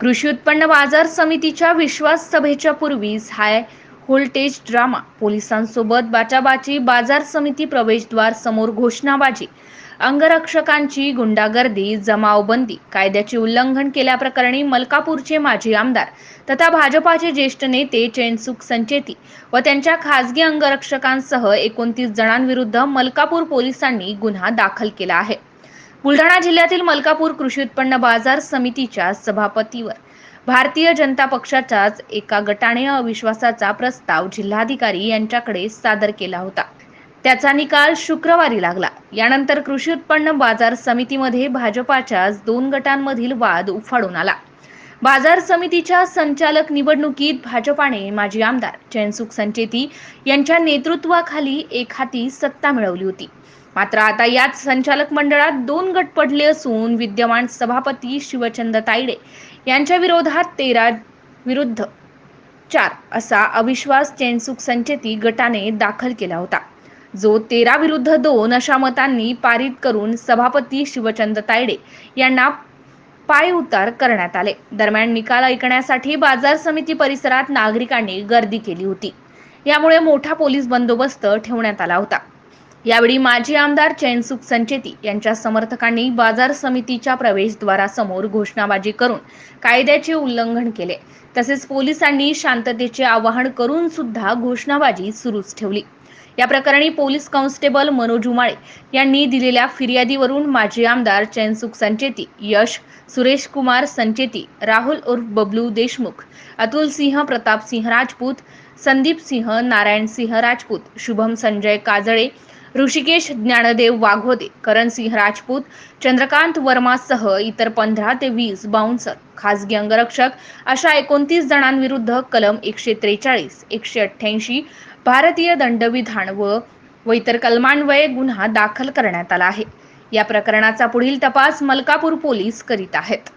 कृषी उत्पन्न बाजार समितीच्या विश्वास सभेच्या पूर्वीच हाय व्होल्टेज ड्रामा. पोलिसांसोबत बाचाबाची बाजार समिती प्रवेशद्वार समोर घोषणाबाजी. अंगरक्षकांची गुंडागर्दी जमावबंदी कायद्याचे उल्लंघन केल्याप्रकरणी मलकापूरचे माजी आमदार तथा भाजपाचे ज्येष्ठ नेते चैनसुख संचेती व त्यांच्या खासगी अंगरक्षकांसह एकोणतीस जणांविरुद्ध मलकापूर पोलिसांनी गुन्हा दाखल केला आहे. बुलढाणा जिल्ह्यातील मलकापूर कृषी उत्पन्न बाजार समितीच्या सभापतीवर भारतीय जनता पक्षाच्याच एका गटाने अविश्वासाचा प्रस्ताव जिल्हाधिकारी यांच्याकडे सादर केला होता. त्याचा निकाल शुक्रवारी लागला. यानंतर कृषी उत्पन्न बाजार समितीमध्ये भाजपाच्याच दोन गटांमधील वाद उफाडून आला. बाजार समितीच्या संचालक निवडणुकीत भाजपाने माजी आमदार चैनसुख संचेती यांच्या नेतृत्वाखाली एक हाती सत्ता मिळवली होती. मात्र आता याच संचालक मंडळात दोन गट पडले असून विद्यमान सभापती शिवचंद तायडे यांच्या विरोधात तेरा विरुद्ध चार असा अविश्वास चेनसुख संचेती गटाने दाखल केला होता. जो तेरा विरुद्ध दोन अशा मतांनी पारित करून सभापती शिवचंद तायडे यांना पाय उतार करण्यात आले. दरम्यान निकाल ऐकण्यासाठी बाजार समिती परिसरात नागरिकांनी गर्दी केली होती. यामुळे मोठा पोलीस बंदोबस्त ठेवण्यात आला होता. यावेळी माजी आमदार चैनसुख संचेती यांच्या समर्थकांनी बाजार समितीच्या प्रवेशद्वारासमोर घोषणाबाजी करून कायद्याचे उल्लंघन केले. तसेच पोलिसांनी शांततेचे आवाहन करून सुद्धा घोषणाबाजी सुरूच ठेवली. या प्रकरणी पोलीस कॉन्स्टेबल मनोज उमाळे यांनी दिलेल्या फिर्यादीवरून माजी आमदार चैनसुख संचेती यश सुरेश कुमार संचेती राहुल उर्फ बबलू देशमुख अतुल सिंह प्रताप सिंह राजपूत संदीप सिंह नारायण सिंह राजपूत शुभम संजय काजळे ऋषिकेश ज्ञानदेव वाघोदे करणसिंह राजपूत चंद्रकांत वर्मासह इतर पंधरा ते वीस बाउन्सर खासगी अंगरक्षक अशा एकोणतीस जणांविरुद्ध कलम एकशे त्रेचाळीस एकशे अठ्ठ्याऐंशी भारतीय दंडविधान व व इतर कलमान्वये गुन्हा दाखल करण्यात आला आहे. या प्रकरणाचा पुढील तपास मलकापूर पोलीस करीत आहेत.